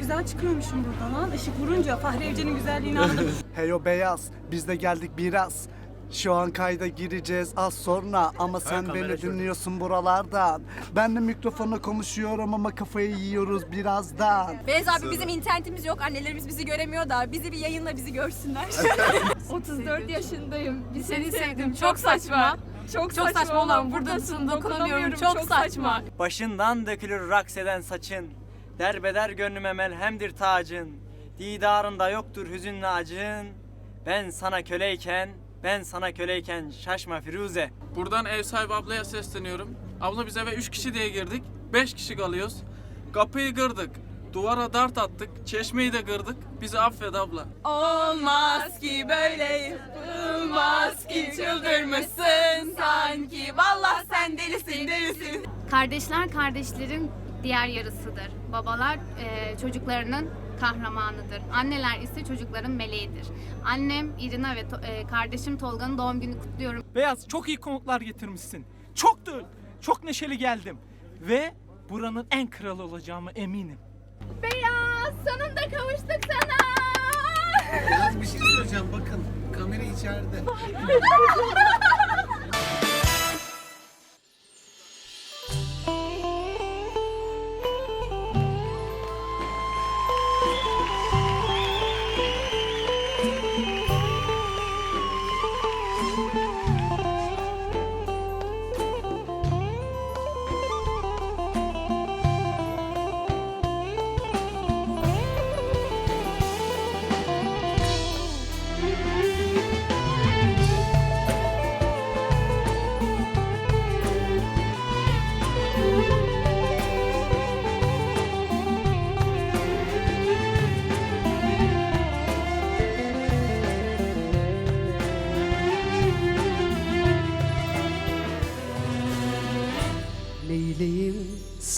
güzel çıkıyormuşum buradan lan. Işık vurunca Fahri Evcen'in güzelliğini anladım. Heyo beyaz, biz de geldik biraz. Şu an kayda gireceğiz az sonra ama sen beni dinliyorsun buralardan. Ben de mikrofona konuşuyorum ama kafayı yiyoruz birazdan. Beyaz abi bizim internetimiz yok. Annelerimiz bizi göremiyor da bizi bir yayınla bizi görsünler. 34 yaşındayım. Bir seni sevdim. Çok saçma. Çok, Çok saçma olan buradasın dokunamıyorum. Çok saçma. Başından dökülür raks eden saçın Derbeder gönlüme melhemdir tacın Didarında yoktur hüzünlü acın Ben sana köleyken Ben sana köleyken şaşma Firuze Buradan ev sahibi ablaya sesleniyorum. Abla biz eve 3 kişi diye girdik. 5 kişi kalıyoruz. Kapıyı kırdık. Duvara dart attık. Çeşmeyi de kırdık. Bizi affet abla. Olmaz ki böyle olmaz ki çıldırmışsın sanki. Vallahi sen delisin delisin. Kardeşler kardeşlerin diğer yarısıdır. Babalar e, çocuklarının kahramanıdır. Anneler ise çocukların meleğidir. Annem İrina ve to- e, kardeşim Tolga'nın doğum günü kutluyorum. Beyaz çok iyi konuklar getirmişsin. Çok dön, çok neşeli geldim. Ve buranın en kralı olacağımı eminim. Beyaz sonunda kavuştuk sana. Biraz bir şey söyleyeceğim bakın. Kamera içeride.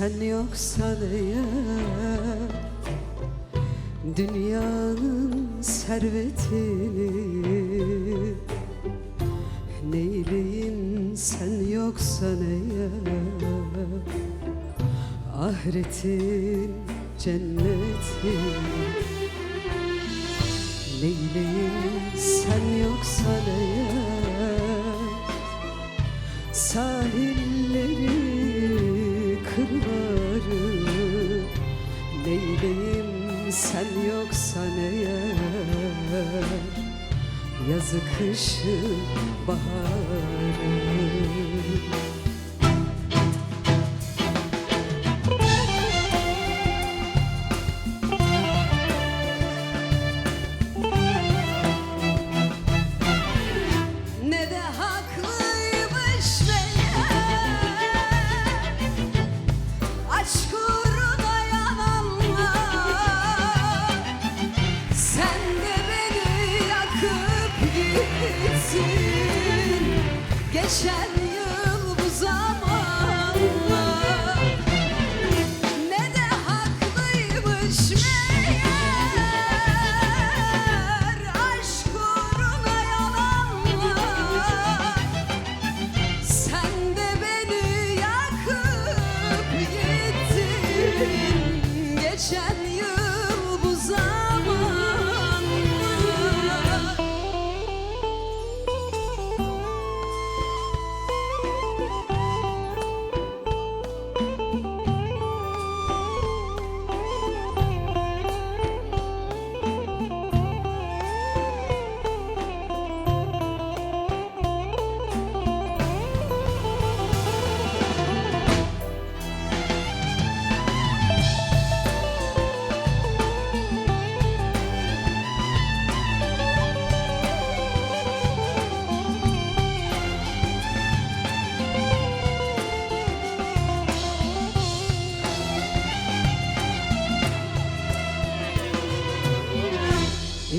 sen yoksan eğer Dünyanın servetini Neyleyim sen yoksan eğer Ahiretin cenneti. Neyleyim sen yoksan eğer Sahilleri, Yazı kışı baharı Geçen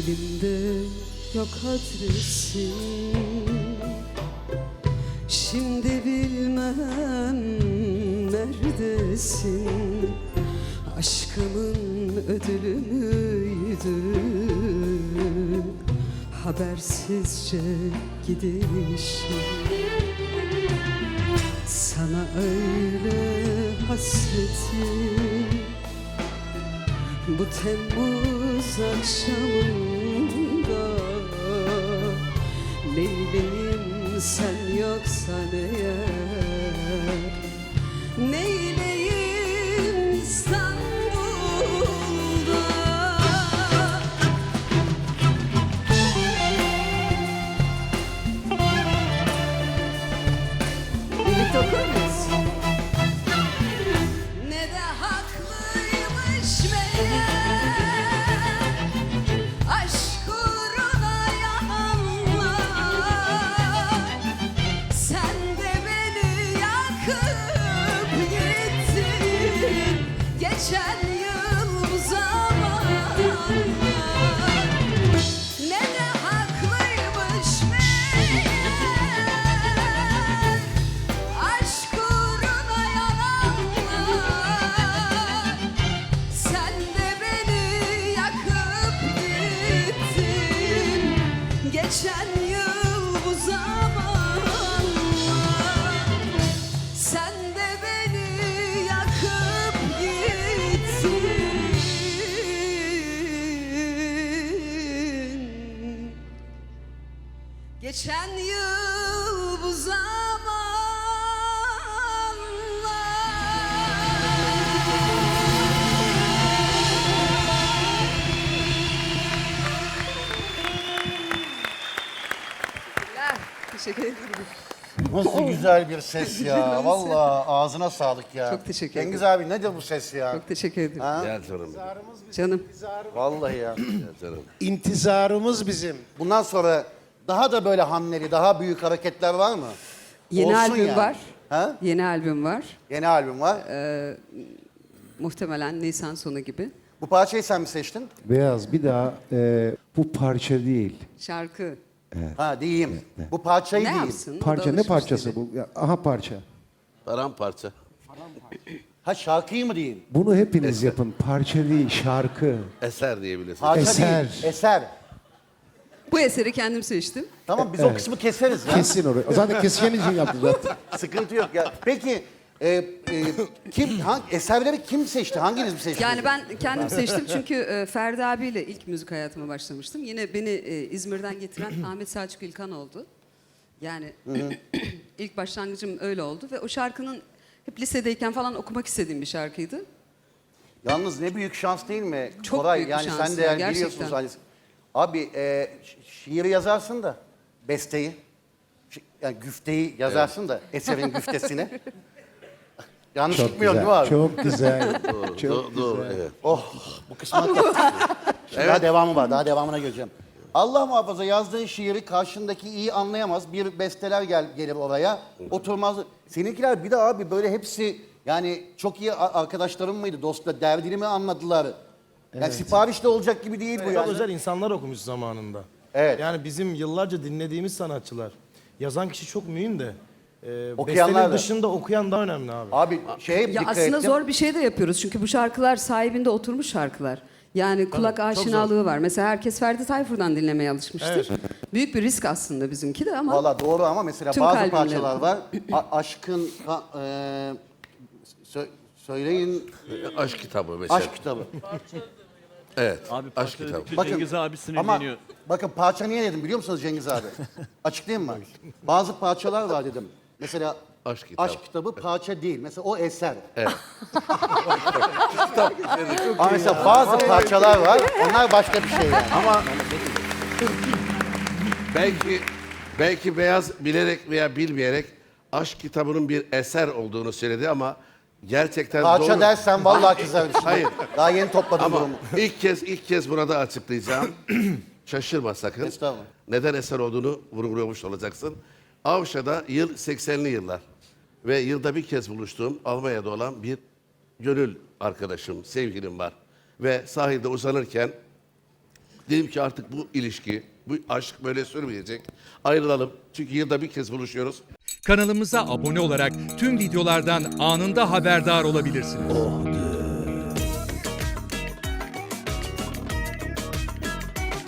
Elimde yok adresin Şimdi bilmem neredesin? Aşkımın ödülü müydü? Habersizce gidişin Sana öyle hasretim. Bu Temmuz akşamında Neyleyim sen yoksan eğer Neyleyim Geçen yıl bu zamanlar. Sen de beni yakıp gittin. Geçen yıl bu zamanlar Teşekkür ederim. Nasıl güzel bir ses ya. Vallahi ağzına sağlık ya. Çok teşekkür Cengiz abi nedir bu ses ya? Çok teşekkür ederim. Ha? Gel canım. Canım. Vallahi ya. Gel canım. İntizarımız bizim. Bundan sonra daha da böyle hamleli, daha büyük hareketler var mı? Yeni Olsun albüm yani. var. Ha? Yeni albüm var. Yeni albüm var. Muhtemelen Nisan sonu gibi. Bu parçayı sen mi seçtin? Beyaz bir daha e, bu parça değil. Şarkı. Ha diyeyim. Bu parçayı ne diyeyim. yapsın? O da Parça ne alışmış parçası bu? Ya, aha parça. Paramparça. Ha şarkıyı mı diyeyim? Bunu hepiniz yapın. Parça değil, şarkı. Eser diyebilirsin. Parça Eser. değil. Eser. Bu eseri kendim seçtim. Tamam biz o kısmı keseriz ya. Kesin orayı. Zaten keseceğin için yaptım zaten. Sıkıntı yok ya. Peki e, e, kim hangi eserleri kim seçti? Hanginiz mi seçti? Yani ben kendim seçtim çünkü e, Ferdi abiyle ilk müzik hayatıma başlamıştım. Yine beni e, İzmir'den getiren Ahmet Selçuk İlkan oldu. Yani ilk başlangıcım öyle oldu ve o şarkının hep lisedeyken falan okumak istediğim bir şarkıydı. Yalnız ne büyük şans değil mi? Çok büyük bir yani şans sen de ya, yani gerçekten. biliyorsunuz hani. Abi e, şi- şiiri yazarsın da besteyi. şi- Yani güfteyi yazarsın da eserin güftesini. Yanlış Çok gitmiyor güzel. değil mi abi? Çok güzel. Doğru, Çok doğru, doğru, güzel. evet. Oh bu kısmı Şimdi Daha devamı var. Daha devamına geleceğim. Allah muhafaza yazdığın şiiri karşındaki iyi anlayamaz. Bir besteler gel, gelir oraya. Oturmaz. Seninkiler bir de abi böyle hepsi yani çok iyi a- arkadaşlarım mıydı? Dostlar derdini mi anladılar? Yani siparişte olacak gibi değil bu Çok yani. özel insanlar okumuş zamanında. Evet. Yani bizim yıllarca dinlediğimiz sanatçılar. Yazan kişi çok mühim de. E, Okuyanlar bestenin da. dışında okuyan daha önemli abi. Abi şey Ya dikkat aslında ettim. zor bir şey de yapıyoruz çünkü bu şarkılar sahibinde oturmuş şarkılar. Yani kulak çok aşinalığı var. Mesela herkes Ferdi Tayfur'dan dinlemeye alışmıştır. Büyük bir risk aslında bizimki de ama Valla doğru ama mesela Tüm bazı kalbimle. parçalar var. A- aşkın ka- e, sö- söyleyin Aşk kitabı mesela. aşk kitabı. Evet. aşk kitabı. Bakın, ama bakın parça niye dedim biliyor musunuz Cengiz abi? Açıklayayım mı? Bazı parçalar var dedim. Mesela Aşk kitabı. aşk kitabı parça değil. Mesela o eser. Evet. Ama mesela bazı parçalar var. Onlar başka bir şey yani. Ama belki belki Beyaz bilerek veya bilmeyerek aşk kitabının bir eser olduğunu söyledi ama gerçekten Parça doğru. dersen vallahi kızarım şimdi. Hayır. Daha yeni topladım Ama durumu. ilk kez ilk kez burada açıklayacağım. Şaşırma sakın. Estağfurullah. Neden eser olduğunu vurgulamış olacaksın. Avşa'da yıl 80'li yıllar ve yılda bir kez buluştuğum Almanya'da olan bir gönül arkadaşım, sevgilim var. Ve sahilde uzanırken dedim ki artık bu ilişki, bu aşk böyle sürmeyecek. Ayrılalım. Çünkü yılda bir kez buluşuyoruz. Kanalımıza abone olarak tüm videolardan anında haberdar olabilirsiniz.